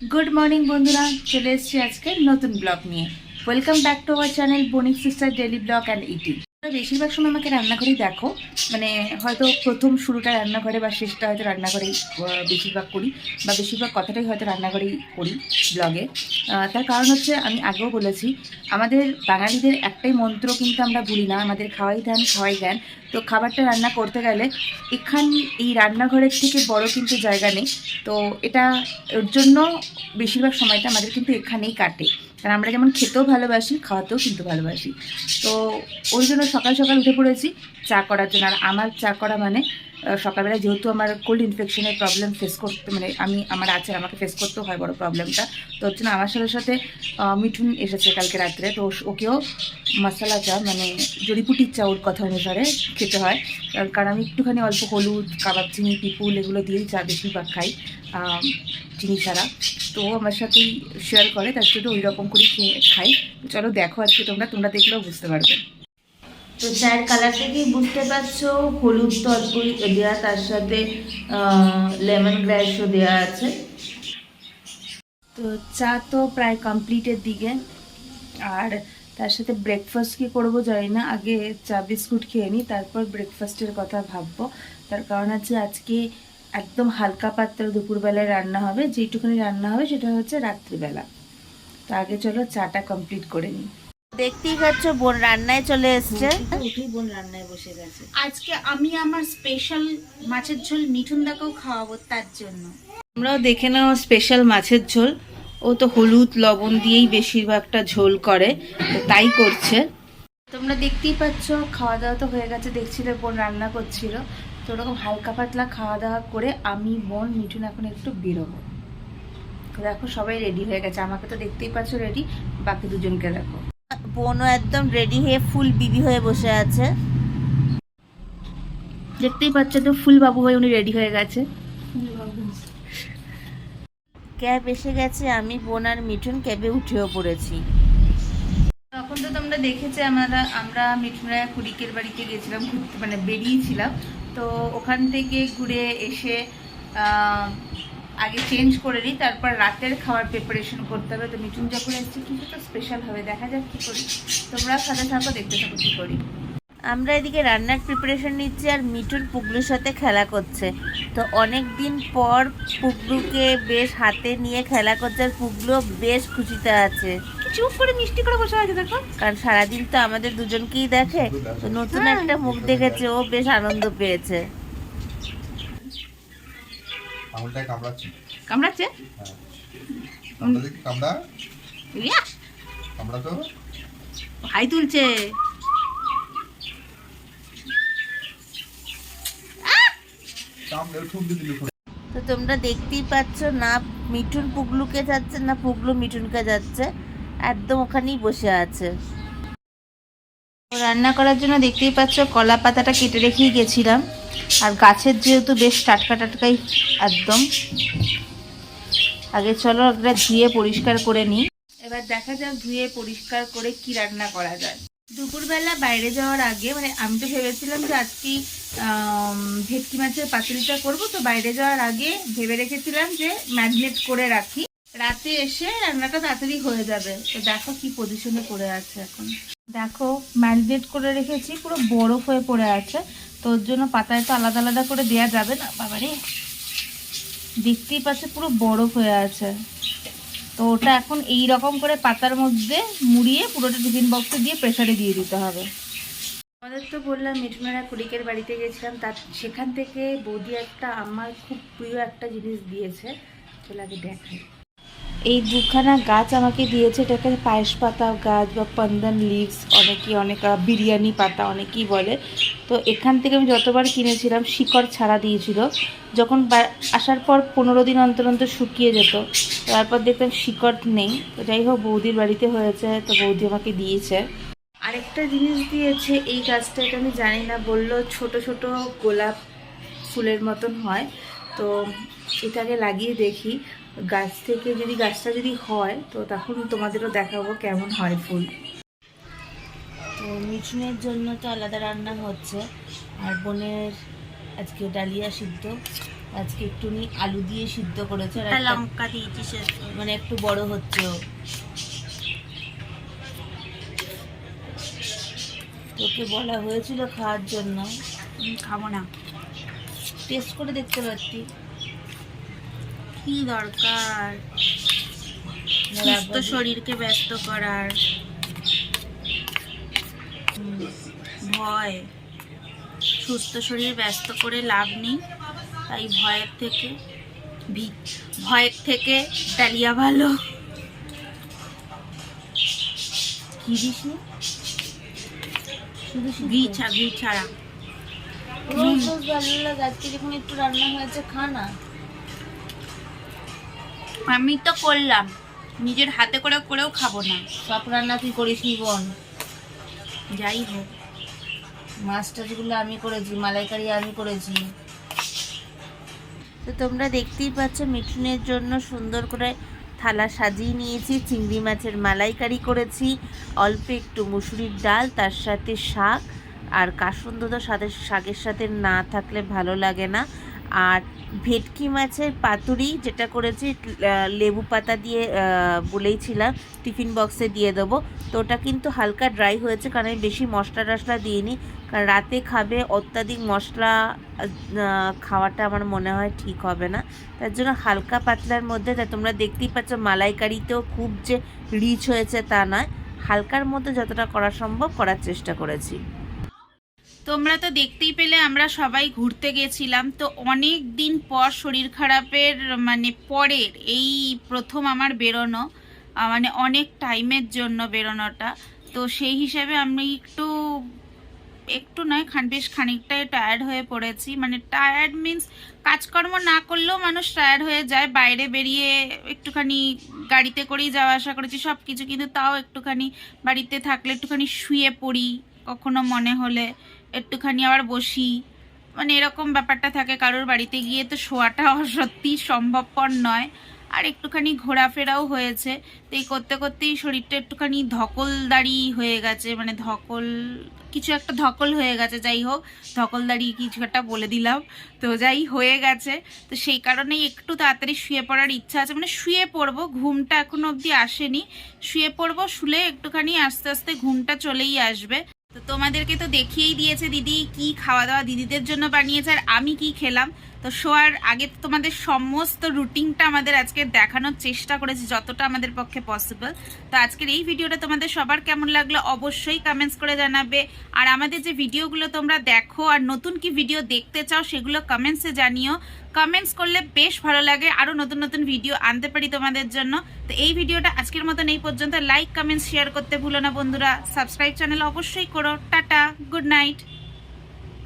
Good morning বন্ধুরা। চলে এসছি আজকে নতুন ব্লগ নিয়ে। Welcome back to our channel Banik sister daily vlog and eating বেশিরভাগ সময় আমাকে রান্নাঘরেই দেখো। মানে হয়তো প্রথম শুরুটা রান্নাঘরে বা শেষটা হয়তো রান্নাঘরেই বেশিরভাগ করি বা বেশিরভাগ কথাটাই হয়তো রান্নাঘরেই করি ব্লগে তার কারণ হচ্ছে আমি আগেও বলেছি, আমাদের বাঙালিদের একটাই মন্ত্র কিন্তু আমরা ভুলি না, আমাদের খাওয়াই ধ্যান, খাওয়াই জ্ঞান। তো খাবারটা রান্না করতে গেলে এখান, এই রান্নাঘরের থেকে বড় কিন্তু জায়গা নেই। তো এটা ওর জন্য বেশিরভাগ সময়টা আমাদের কিন্তু এখানেই কাটে। কারণ আমরা যেমন খেতেও ভালোবাসি, খাওয়াতেও কিন্তু ভালোবাসি। তো ওই জন্য সকাল সকাল উঠে পড়েছি চা করার জন্য। আর আমার চা করা মানে সকালবেলা যেহেতু আমার কোল্ড ইনফেকশনের প্রবলেম ফেস করতে মানে আমি, আমার আছে, আমাকে ফেস করতেও হয় বড় প্রবলেমটা তো হচ্ছে জন্য আমার সাথে সাথে মিঠুন এসেছে কালকে রাত্রে, তো ওকেও মশলা চা মানে জড়িপুটির চা ওর কথা অনুসারে খেতে হয়। কারণ- আমি একটুখানি অল্প হলুদ, কাবাব, চিনি, পিপুল এগুলো দিয়েই চা বেশিরভাগ খাই চিনি ছাড়া। তো আমার সাথেই শেয়ার করে, তার জন্য ওই রকম করে খেয়ে, খাই। চলো দেখো আজকে তোমরা তোমরা দেখলেও বুঝতে পারবে। তো চায়ের কালার থেকেই বুঝতে পারছ, হলুদ তো অল্পই দেওয়া তার সাথে লেমন গ্রাসও দেওয়া আছে। তো চা তো প্রায় কমপ্লিটের দিকে। আর তার সাথে ব্রেকফাস্ট কি করব জানি না, আগে চা বিস্কুট খেয়ে নিই তারপর ব্রেকফাস্টের কথা ভাববো। তার কারণ আছে আজকে একদম হালকা পাত্র দুপুরবেলায় রান্না হবে যেটুকুনি রান্না হবে সেটা হচ্ছে রাত্রিবেলা। তো আগে চলো চাটা কমপ্লিট করে নিই দেখতেই পাচ্ছ বোন রান্নায় চলে এসছে। উঠেই বোন রান্নায় বসে গেছে। আজকে আমি আমার স্পেশাল মাছের ঝোল মিঠুন দাকেও খাওয়াবো তার জন্য। আমরাও দেখে নাও স্পেশাল মাছের ঝোল। ও তো হলুদ লবণ দিয়েই বেশিরভাগটা ঝোল করে তো তাই করছে। তোমরা দেখতেই পাচ্ছ খাওয়া দাওয়া তো হয়ে গেছে দেখছিলে বোন রান্না করছিল। তো ওরকম হালকা পাতলা খাওয়া দাওয়া করে আমি বোন মিঠুন এখন একটু বেরোবো। দেখো সবাই রেডি হয়ে গেছে। আমাকে তো দেখতেই পাচ্ছ রেডি বাকি দুজনকে দেখো। বোনও একদম রেডি হয়ে ফুল বিবি হয়ে বসে আছে। দেখতেই পাচ্ছ তো ফুল বাবু হয়ে উনি রেডি হয়ে গেছে। ক্যাব এসে গেছে আমি বোন আর মিঠুন ক্যাবে উঠেও পড়েছি। তখন তো তোমরা দেখেছে আমরা আমরা মিঠুনরা কুড়িকের বাড়িতে গেছিলাম ঘুরতে মানে বেরিয়েছিলাম। তো ওখান থেকে ঘুরে এসে আগে চেঞ্জ করে নিই তারপর রাতের খাওয়ার প্রিপারেশন করতে হবে। তো মিঠুন যখন এসছে কিছু তো স্পেশাল হবে। দেখা যাক কী করি। তোমরা সাথে থাকো দেখতে থাকো কী করি। আমরা এদিকে রান্নার প্রিপারেশন নিচ্ছি আর মিঠুন পুগলুর সাথে খেলা করছে। তো অনেক দিন পর পুগলুকে বেশ হাতে নিয়ে খেলা করছে আর পুগলু বেশ খুশিতে আছে। চুপ করে মিষ্টি করে বসে আছে দেখো। কারণ সারাদিন তো আমাদের দুজনকেই দেখে। তো নতুন একটা মুখ দেখেছে ও বেশ আনন্দ পেয়েছে। আঙুলটায় কামড়াচ্ছি। কামড়াচ্ছে? হ্যাঁ। কামড়া দেখি কামড়া? ইয়া, কামড়া তো হাই তুলছে তো তোমরা দেখতেই পাচ্ছ না মিঠুন পুগলুকে যাচ্ছে না পুগলু মিঠুনকে যাচ্ছে একদম ওখানেই বসে আছে। তো রান্না করার জন্য দেখতেই পাচ্ছ কলা পাতাটা কেটে রেখেই গেছিলাম। আর গাছের যেহেতু বেশ টাটকা টাটকাই একদম, আগে চলো একটা ধুয়ে পরিষ্কার করে নিই। এবার দেখা যাক ধুয়ে পরিষ্কার করে কি রান্না করা যায়। দুপুরবেলা বাইরে যাওয়ার আগে মানে আমি তো ভেবেছিলাম যে আজকে ভেটকি মাছের পাতুরিটা করব, তো বাইরে যাওয়ার আগে ভেবে রেখেছিলাম যে ম্যাগনেট করে রাখি। রাতে এসে রান্নাটা তাড়াতাড়ি হয়ে যাবে। তো দেখো কি পজিশনে পড়ে আছে এখন। দেখো ম্যারিনেট করে রেখেছি, পুরো বরফ হয়ে পড়ে আছে। তো ওর জন্য পাতায় তো আলাদা আলাদা করে দেওয়া যাবে না, বাবারে। দেখতেই পাচ্ছে, পুরো বরফ হয়ে আছে। তো ওটা এখন এই রকম করে পাতার মধ্যে মুড়িয়ে পুরোটা টিফিন বক্সে দিয়ে প্রেসারে দিয়ে দিতে হবে। আমাদের তো বললাম, মিঠুনারা কুড়িকের বাড়িতে গেছিলাম। তার সেখান থেকে বৌদি একটা আমার খুব প্রিয় একটা জিনিস দিয়েছে। চলে আগে দেখাই। এই দুখানা গাছ আমাকে দিয়েছে, এটাকে পায়েস পাতা গাছ বা পন্দন লিভস অনেকেই অনেক বিরিয়ানি পাতা অনেকেই বলে। তো এখান থেকে আমি যতবার কিনেছিলাম, শিকড় ছাড়া দিয়েছিল। যখন আসার পর পনেরো দিন অন্তর অন্তর শুকিয়ে যেত, তারপর দেখতাম শিকড় নেই। তো যাই হোক, বৌদির বাড়িতে হয়েছে, তো বৌদি আমাকে দিয়েছে। আরেকটা জিনিস দিয়েছে এই গাছটা, এটা আমি জানি না, বলল ছোট ছোট গোলাপ ফুলের মতন হয়। তো এটাকে লাগিয়ে দেখি। গাছ থেকে যদি গাছটা যদি হয় তো তখন তোমাদেরও দেখাবো কেমন হয় ফুল। তো মিঠুনের জন্য তো আলাদা রান্না হচ্ছে। আর বোনের আজকে ডালিয়া সিদ্ধ। আজকে একটুনি আলু দিয়ে সিদ্ধ করেছে আর লঙ্কা দিয়েছি মানে একটু বড় হচ্ছে ও। তোকে বলা হয়েছিল খাওয়ার জন্য। খাব না। টেস্ট করে দেখতে পারতি কি দরকার? সুস্থ শরীরকে ব্যস্ত করার। ভয়। সুস্থ শরীর ব্যস্ত করে লাভ নেই তাই ভয়ের থেকে ভয়ের থেকে ডালিয়া ভালো। কি দিস ঘি ছা ঘি ছাড়া। ভালো লাগে আজকে যখন একটু রান্না হয়েছে খা না। আমি তো করলাম। নিজের হাতে করে করেও খাব না। সব রান্না তুই করিস নি বোন যাই হোক। মাছ টাছগুলো আমি করেছি মালাইকারি আমি করেছি। তো তোমরা দেখতেই পাচ্ছ মিঠুনের জন্য সুন্দর করে থালা সাজিয়ে নিয়েছি চিংড়ি মাছের মালাইকারি করেছি অল্প একটু মুসুরির ডাল তার সাথে শাক আর কাসুন্দ তো সাথে শাকের সাথে না থাকলে ভালো লাগে না। আর ভেটকি মাছের পাতুরি যেটা করেছি লেবু পাতা দিয়ে বলেইছিলাম টিফিন বক্সে দিয়ে দেবো। তো ওটা কিন্তু হালকা ড্রাই হয়েছে, কারণ আমি বেশি মশলা টশলা দিইনি। কারণ রাতে খাবে, অত্যাধিক মশলা খাওয়াটা আমার মনে হয় ঠিক হবে না। তার জন্য হালকা পাতলার মধ্যে, তা তোমরা দেখতেই পাচ্ছ মালাইকারিতেও খুব যে রিচ হয়েছে তা নয়। হালকার মধ্যে যতটা করা সম্ভব করার চেষ্টা করেছি। তোমরা তো দেখতেই পেলে আমরা সবাই ঘুরতে গেছিলাম। তো অনেক দিন পর শরীর খারাপের মানে পরের এই প্রথম আমার বেরোনো মানে অনেক টাইমের জন্য বেরোনোটা। তো সেই হিসাবে আমি একটু একটু নয়, খান, বেশ খানিকটাই টায়ার্ড হয়ে পড়েছি। মানে টায়ার্ড মিন্স কাজকর্ম না করলেও মানুষ টায়ার্ড হয়ে যায়। বাইরে বেরিয়ে একটুখানি গাড়িতে করেই যাওয়া আসা করেছি। সব কিছু কিন্তু তাও একটুখানি বাড়িতে থাকলে একটুখানি শুয়ে পড়ি, কখনো মনে হলে। একটুখানি আবার বসি। মানে এরকম ব্যাপারটা থাকে, কারোর বাড়িতে গিয়ে তো শোয়াটা সত্যি সম্ভবপর নয়। আর একটুখানি ঘোরাফেরাও হয়েছে। তো এই করতে করতেই শরীরটা একটুখানি ধকলদারি হয়ে গেছে। মানে ধকল, কিছু একটা ধকল হয়ে গেছে, যাই হোক। ধকলদারি কিছু একটা বলে দিলাম। তো যাই হয়ে গেছে। তো সেই কারণেই একটু তাড়াতাড়ি শুয়ে পড়ার ইচ্ছা আছে। মানে শুয়ে পড়ব, ঘুমটা এখনও অবধি আসেনি। শুয়ে পড়ব, শুলে একটুখানি আস্তে আস্তে ঘুমটা চলেই আসবে। তো তোমাদেরকে তো দেখিয়েই দিয়েছে দিদি কি খাওয়া দাওয়া দিদিদের জন্য বানিয়েছে আর আমি কি খেলাম। তো শোয়ার আগে তো তোমাদের সমস্ত রুটিনটা আমাদের আজকে দেখানোর চেষ্টা করেছি, যতটা আমাদের পক্ষে পসিবল তো আজকের এই ভিডিওটা তোমাদের সবার কেমন লাগল অবশ্যই কমেন্টস করে জানাবে। আর আমাদের যে ভিডিওগুলো তোমরা দেখো আর নতুন কি ভিডিও দেখতে চাও সেগুলো কমেন্টসে জানিও। কমেন্টস করলে বেশ ভালো লাগে। আরও নতুন নতুন ভিডিও আনতে পারি তোমাদের জন্য। তো এই ভিডিওটা আজকের মতন এই পর্যন্ত। লাইক কমেন্টস শেয়ার করতে ভুলো না বন্ধুরা। সাবস্ক্রাইব চ্যানেল অবশ্যই করো। Tata good night